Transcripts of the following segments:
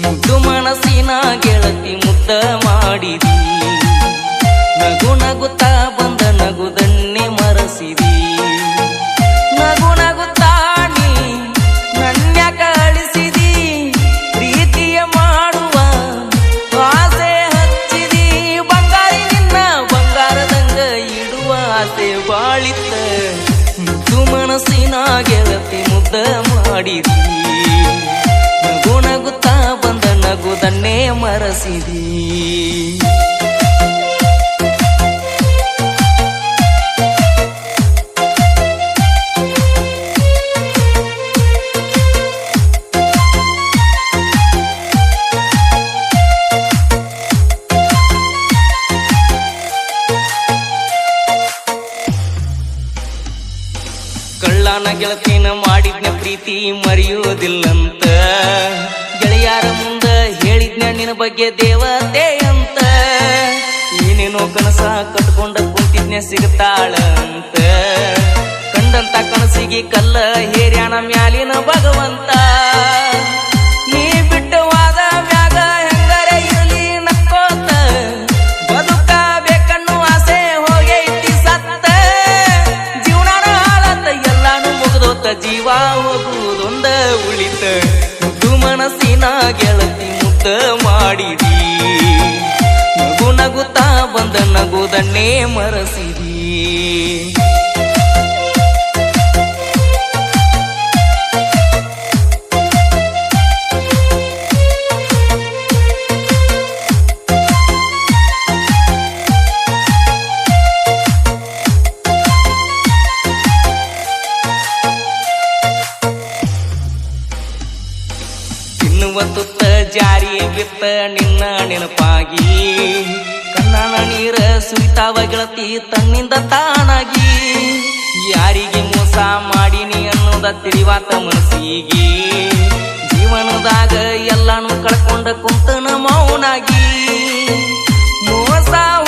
ಮುದ್ದು ಮನಸ್ಸಿನ ಗೆಳತಿ ಮುದ್ದ ಮಾಡಿದಿ. ನಗು ನಗುತ್ತಾ ಬಂದ ಮರಸಿದಿ. ನಗು ನಗುತ್ತಾ ನೀ ನನ್ನ ಕಳಿಸಿದಿ. ಪ್ರೀತಿಯ ಮಾಡುವ ಹಚ್ಚಿದಿ. ಇಡುವ ಮನಸ್ಸಿನ ಗೆಳತಿ ಮುದ್ದ ಮಾಡಿದಿ. ನಗು ನಗುತ್ತಾ ಬಂದ ನಗುದನ್ನೇ ಮರಸಿದಿ. ಕಳ್ಳನ ಗೆಳತಿನ ಮಾಡಿದ್ನ ಪ್ರೀತಿ ಮರೆಯೋದಿಲ್ಲಂತ ನಿನ್ನ ಬಗ್ಗೆ ದೇವತೆ ಅಂತ. ಏನೇನೋ ಕನಸ ಕಟ್ಕೊಂಡ ಕೂತಿದ್ನೆ ಸಿಗ್ತಾಳಂತ. ಕಂಡಂತ ಕನಸಿಗೆ ಕಲ್ಲ ಹೇರ್ಯಾಣ ಮ್ಯಾಲಿನ ಭಗವಂತ. ನೀ ಬಿಟ್ಟವಾದ ಮ್ಯಾಗ ಹೆಂಗರೆ ಇರಲಿ ನಕ್ಕೋತ. ಬದುಕಬೇಕನ್ನು ಆಸೆ ಹೋಗೈತಿ ಸತ್ತ. ಜೀವನಾನ ಹಾಳತ್ತ ಎಲ್ಲಾನು ಮುಗ್ದೋತ, ಜೀವ ಹೋಗುವುದೊಂದ ಉಳಿತ. ಮುದ್ದು ಮನಸ್ಸಿನ ಗೆಳತಿ ಮುದ್ದ ಮಾಡಿದಿ. ನಗು ನಗುತ್ತಾ ಬಂದ ನಗುದನ್ನೇ ಮರಸಿದಿ. ತಿನ್ನುವ ತುತ್ತ ಜಾರಿ ಬಿತ್ತ ನಿನ್ನ ನೆನಪಾಗಿ. ಕನ್ನಡ ನೀರ ಸುರಿತಾವ ಗೆಳತಿ ತನ್ನಿಂದ ತಾನಾಗಿ. ಯಾರಿಗೆ ಮೋಸ ಮಾಡಿನಿ ಅನ್ನೋದ ತಿಳಿವಾತ ಮನಸ್ಸಿಗೆ. ಜೀವನದಾಗ ಎಲ್ಲಾನು ಕಳ್ಕೊಂಡ ಕುಂತನ ಮೌನಾಗಿ. ಮೋಸವಾದ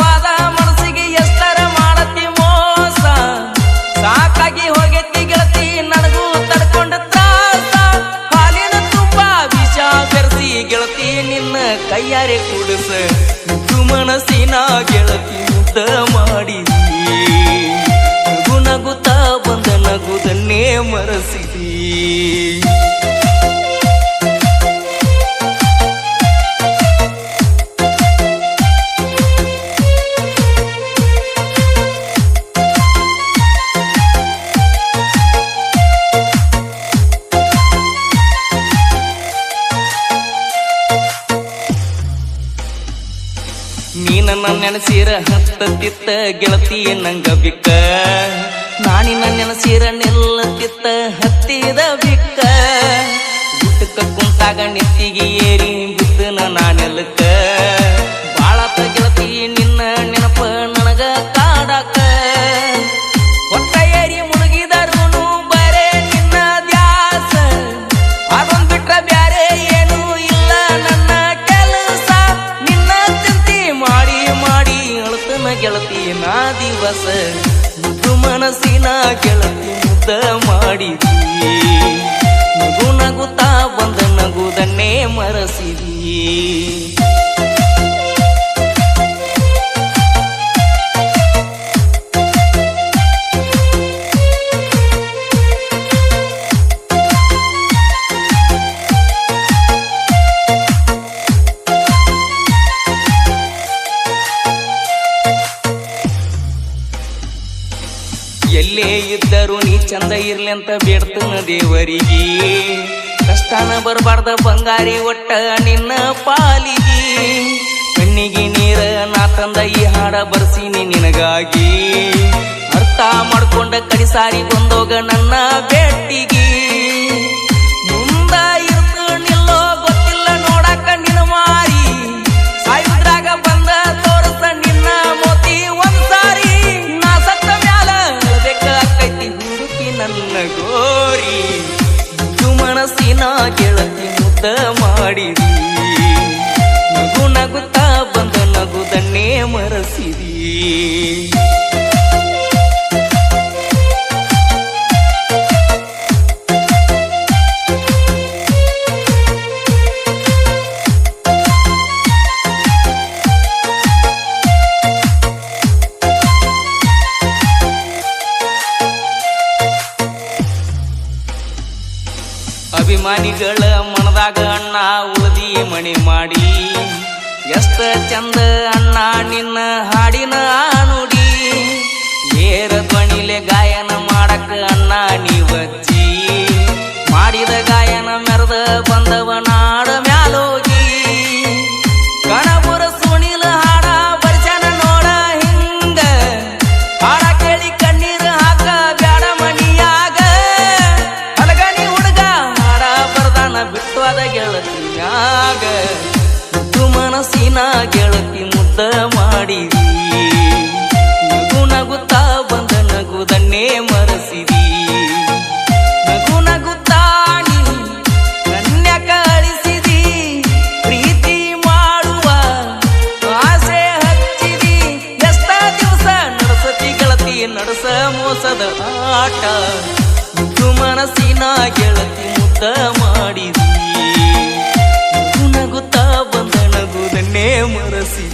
ಗೆಳತಿ ನನ್ನ ನೆನಸಿರ ಹತ್ತತ್ತಿತ್ತ ಗೆಳತಿ ನಂಗ ಬಿಕ್ಕ. ನಾನಿನ ನೆನಸಿರ ನೆಲ್ಲತ್ತಿತ್ತ ಹತ್ತಿದ ಬಿಕ್ಕ. ಗುಟ್ಟಕ ಕುಂತಾಗ ನೆತ್ತಿಗೆ ಏರಿ ಗೆಳತಿ ನಾ ದಿವಸ ಮುದ್ದು ಮನಸ್ಸಿನ ಗೆಳತಿ ಮುದ್ದ ಮಾಡಿದಿ ನಗು ನಗುತ್ತಾ ಬಂದ ನಗುದನ್ನೇ ಮರಸಿದಿ ಚಂದ ಇರ್ಲಿ ಅಂತ ಬೇಡ್ತನ ದೇವರಿಗೆ. ಕಷ್ಟನ ಬರಬಾರ್ದ ಬಂಗಾರಿ ಒಟ್ಟ ನಿನ್ನ ಪಾಲಿಗೆ. ಕಣ್ಣಿಗೆ ನೀರ ನಾ ತಂದ ಈ ಹಾಡ ಬರ್ಸೀನಿ ನಿನಗಾಗಿ. ಅರ್ಥ ಮಾಡ್ಕೊಂಡ ಕಡಿಸಾರಿ ಬಂದೋಗ ನನ್ನ ಭೇಟಿಗೆ ನಗುತ್ತಾ ಬಂದ ನಗುದನ್ನೇ ಮರಸಿದಿ. ಅಭಿಮಾನಿಗಳ ಮನದಾಗ ಅಣ್ಣ ಉಳದಿ ಮಣಿ ಮಾಡಿ. ಎಷ್ಟ ಚಂದ ಅಣ್ಣ ನಿನ್ನ ಹಾಡಿನ ನುಡಿ. ಮನಸ್ಸಿನ ಗೆಳತಿ ಮುದ್ದ ಮಾಡಿದಿ. ನಗು ನಗುತ್ತಾ ಬಂದ ನಗುದನ್ನೇ ಮರೆಸಿದಿ. ನಗು ನಗುತ್ತಾ ಕನ್ಯ ಕಳಿಸಿದಿ. ಪ್ರೀತಿ ಮಾಡುವ ಆಸೆ ಹಚ್ಚಿದಿ. ಎಷ್ಟ ದಿವಸ ನಡೆಸತಿ ಗೆಳತಿ, ನಡೆಸ ಮೋಸದ ಆಟ. ಮನಸ್ಸಿನ ಗೆಳತಿ ಮುದ್ದ ಮಾಡಿದಿ. ನನ್ನೇ ಮರಸಿ